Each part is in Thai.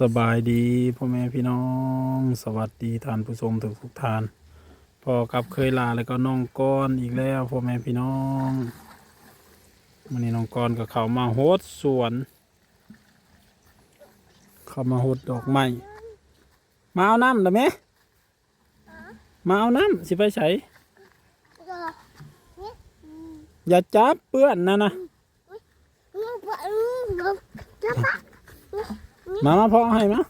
สบายดีพ่อแม่พี่น้อง สวัสดีท่านผู้ชมทุกทุกท่านพอกับเคยลาแล้วก็น้องก้อนอีกแล้วพ่อแม่พี่น้องวันนี้น้องก้อนก็เข้ามาโฮดสวน เข้ามาโฮดดอกไม้มาเอาน้ำได้ไหมมาเอาน้ำสิไปใส่อย่าจับเปื้อนนะนะ มามาพ่อให้มา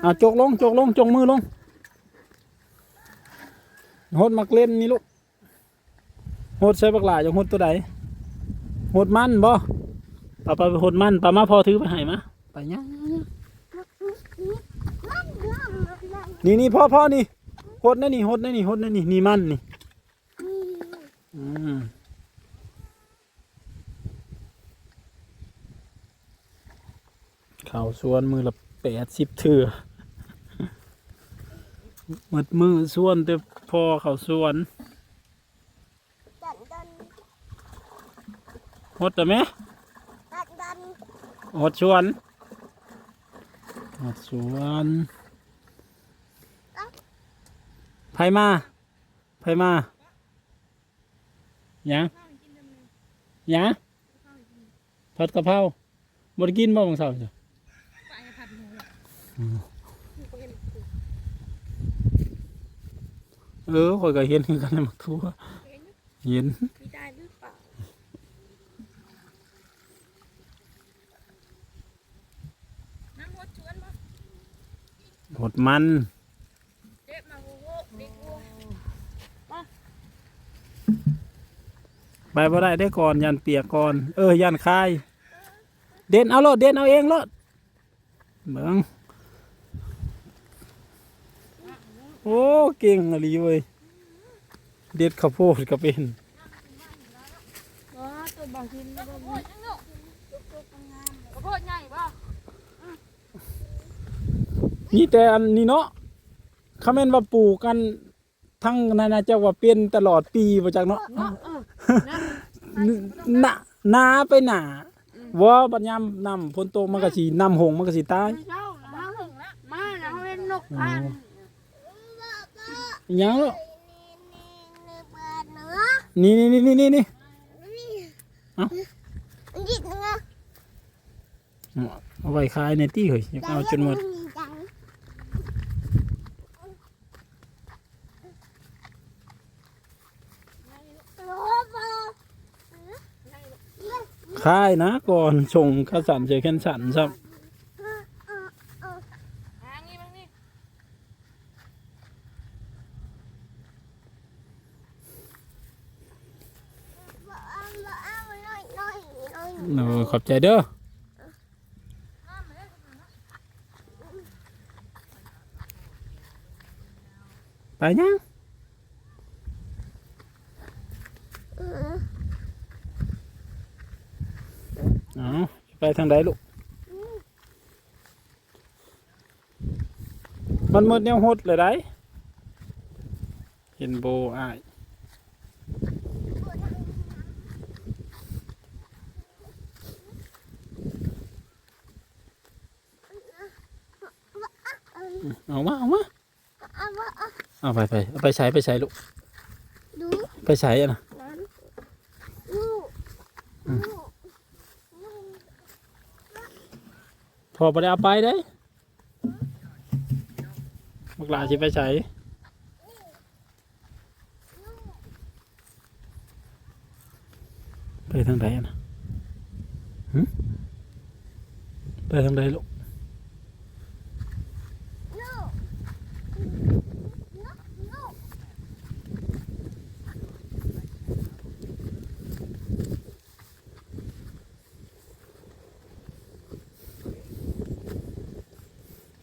เอาจกลงจกลงจงมือลงโหดมักเล่นนี่ลูกโหดใส่บักหลาจะโหดตัวใดโหดมันบ่ปาไปโหดมันปามาพอถือไปให้มาไปยังนี่นี่พ่อพ่อนี่โหดนั่นนี่โหดนั่นนี่โหดนั่นนี่นี่มันนี่อืมเข้าสวนมือละแปดสิบเถื่อหมดมือส่วนแต่พอเขาสวนหดแต่ไหมหดสวนหดสวนไผมาไผมาหยังหยังผัดกะเพราบไดกินบ่บางสาร์จ้ะ เออข่อยก็เห็นคือกันเลยมักทั่วเห็นได้หรือเปล่าน้ำมดชวนมาหดมันเด็กมาโว้เด็กวัวไปบ่ได้ได้ก่อนยันเปียกก่อน เออยันคาย เด่นเอารถเด่นเอาเองรถเบิ่ง โอ้เก่งอะไรเว้ยเด็ดข้าวโพดก็เป็นอ๋อตัวบางทีมันก็มีกระโพดใหญ่ป่ะนี่แต่อันนี้เนาะเขาแม่นว่าปลูกกันทั้งนานาเจ้าว่าเป็นตลอดปีบ่จักเนาะเนาะเออหนาหนาไปหนาว่าบัดยามนำฝนตกมันก็สิน้ำหงมันก็สิตายไม่เจ้ามาถึงแล้วมาแล้วเขาเป็นนกพันธุ์อิห ยังเนาะนี่นี่นี่นี่นี่นี่เอาไว้ขายในตี้เฮ้ยอยากเอาจนหมดขายนะก่อนส่งข้าสันเจอแค่นสันครับ หางี้มั้งนี่ เออ ขอบใจเด้อไปยังเอาไปทางใดลูก มันหมดแนวหดเลยได้เห็นโบอ้าย เอามาเอามาเอาไปไปเอาไปใช้ไปใช้ลูกดูไปใช้อะนะนั้นลูกลูกพอไปได้เอาไปได้บักหลาสิไปใช้ไปทางใดอะนะหึไปทางใดลูก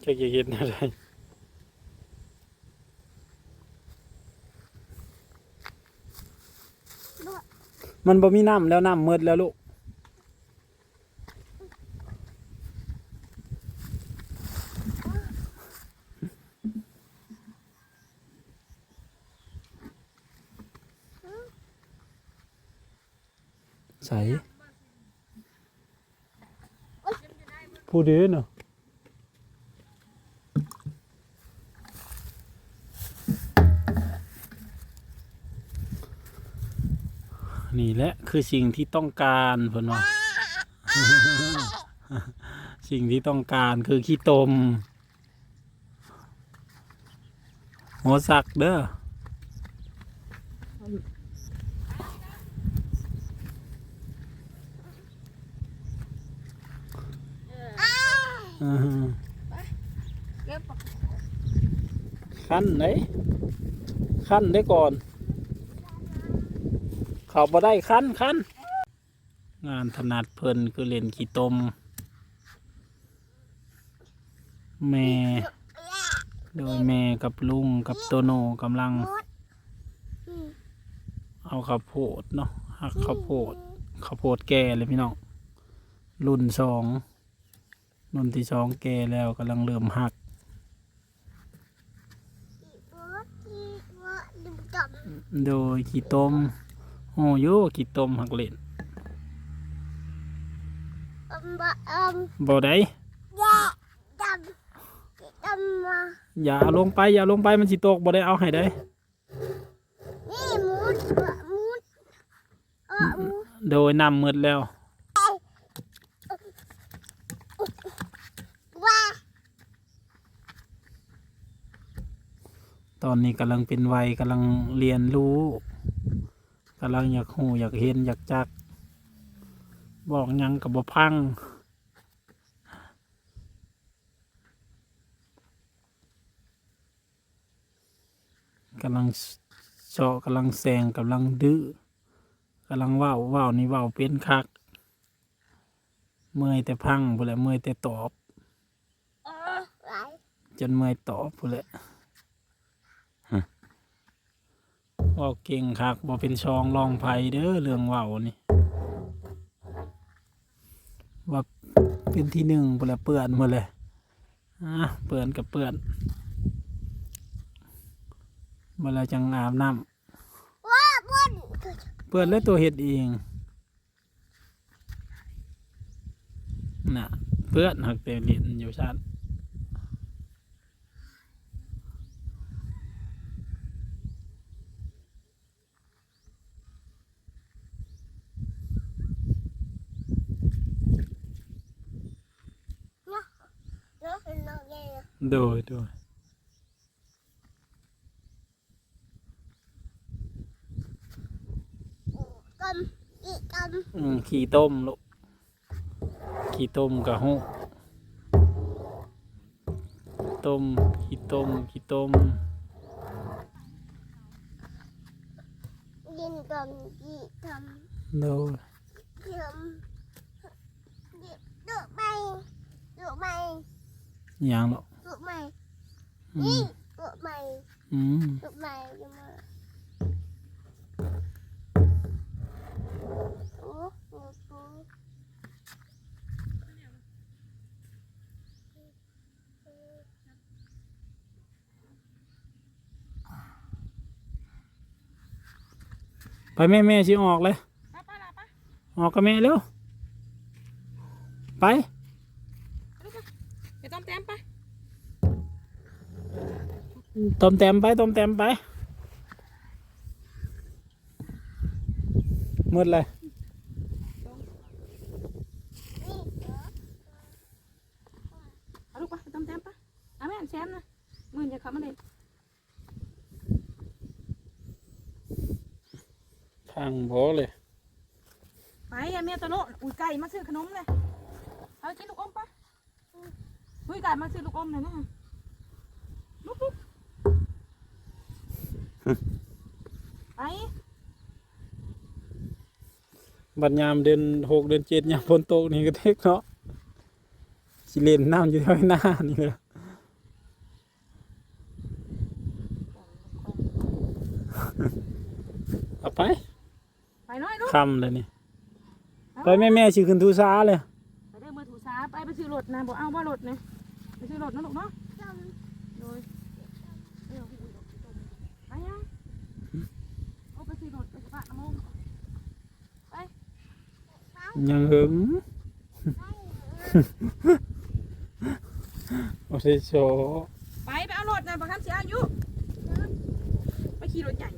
จะเย็นอะไรมันบ่มีน้ำแล้วน้ำมืดแล้วลูกใสผู้เดียเนาะ คือสิ่งที่ต้องการเพิ่นว่าสิ่งที่ต้องการคือขี้ตม หัวสักเด้ออือฮึเก็บปะขั้นไหนขั้นได้ก่อน เขาบ่ได้ขั้นขั้นงานถนัดเพลินคือเล่นขี้ตม แม่ โดยแม่กับลุงกับโตโนกำลัง เอาข้าวโพดเนาะหักข้าวโพดข้าวโพดแก่เลยพี่น้องรุ่นสองรุ่นที่สองแก่แล้วกำลังเริ่มหักโดยขี้ต้ม โอ้โยขี้ต้มหักเล่นบ่ได้อย่าเอาลงไปอย่าลงไปมันสิตกบ่ได้เอาให้ได้โดยนำมืดแล้วตอนนี้กำลังเป็นวัยกำลังเรียนรู้ กำลังอยากหูอยากเห็นอยากจัก บอกหยังกับบ่พัง กำลังเจาะกำลังแซงกำลังดื้อกำลังว่าวว่าวนี่ว่าวเป็นคัก เมื่อยแต่พังพู้นแหละเมื่อยแต่ตอบ จนเมื่อยตอบพู้นแหละเว่าเก่งคักบ่เป็นชองลองไผเด้อเรื่องเว่าวนี่ว่าเป็นที่หนึ่งพู้นแหละเปื่อนหมดเลยอะเปื่อนกับเปื่อนเมื่อไรจังอาบน้ำเปื่อนแล้วตัวเห็ดเองน่ะเปื่อนหักแต่เล่นอยู่ชัด โดยโดยอืมขี่ต้มลูกขี่ต้มกับหูต้มขี่ต้มขี่ต้มยินกำจีทโดยำทำดุไปดุไปอย่างลูก ดุไปอืนี่มดุไปอืมดุไปจะมาโอ้โหไปแม่แม่ชิออกเลยไปไปละไปออกกับแม่เร็ว ไป เดี๋ยวต้มแต้มไป ต้มแต้มไปต้มแต้มไปหมดเลยเอาลูกไปต้มแต้มไปเอาแม่นแซมนะมือจะขับมาเลยพังพอเลย ไปไอ้เมียตัวโน้นอุ้ยไก่มาซื้อขนมเลย เอากินลูกอมไปอุ้ยไก่มาซื้อลูกอมเลยนะลุกลุก ไปบัดยามเดือนหกเดือนเจ็ดยามฝนตกนี่ก็เทกเนาะสิเล่นน้ำอยู่แถวหน้านี่เลยเอาไปไปน้อยลูกคำเลยนี่ไปแม่แม่ชื่อขึ้นทูซาเลยไปเด้อมือถูสาไปไปซื้อรถนะบอกเอาว่ารถนะไปซื้อรถนะลูกเนาะ ยังหึงโอเคโช ไปไปเอารถนะบางท่านเสียอายุ ไปขี่รถใหญ่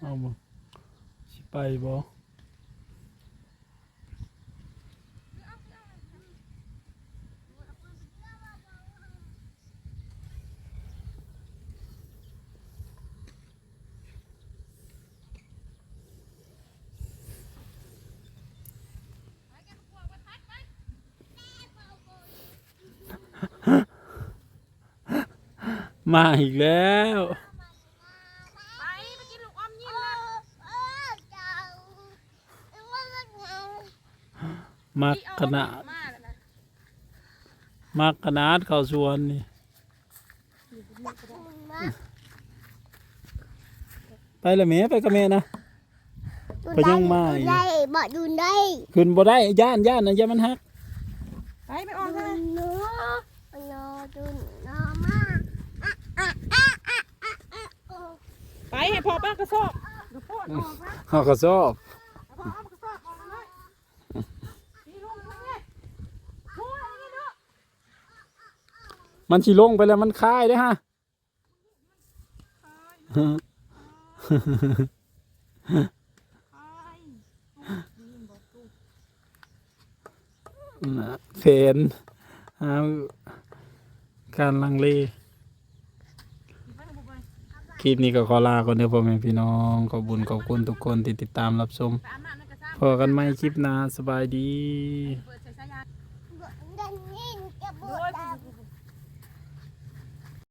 เอาบ่สิไปบ่ มาอีกแล้ว ไปไปกินลูกอมยิ้มนะมักขนาดมาแล้วนะมักขนาดเขาสวนนี่ ไปละแม่ไปกับแม่นะ ไปยังมาอีก ได้บอกดูได้ ขึ้นบ่ได้ย่านย่านนะอย่ามันฮัก ไปไปออกใช่ไหม เนื้อเนื้อดูเนื้อมาก ไปให้ พอป้ากระสอบกระโปดออกนะเขาก็ชอบแล้วก็เอากระสอบออกมาเลยนี่ลงมาเนี่ยโอ้ยอันนี้เนาะมันสิลงไปแล้วมันคายเด้อฮะน่ะเพนหาการลังเล คลิปนี้ก็ขอลาก่อนเด้อพ่อแม่พี่น้องขอบุญขอบคุณทุกคนที่ติดตามรับชมไปอบน้ำในกระซ้พอกันไหมคลิปหน้าสบายดี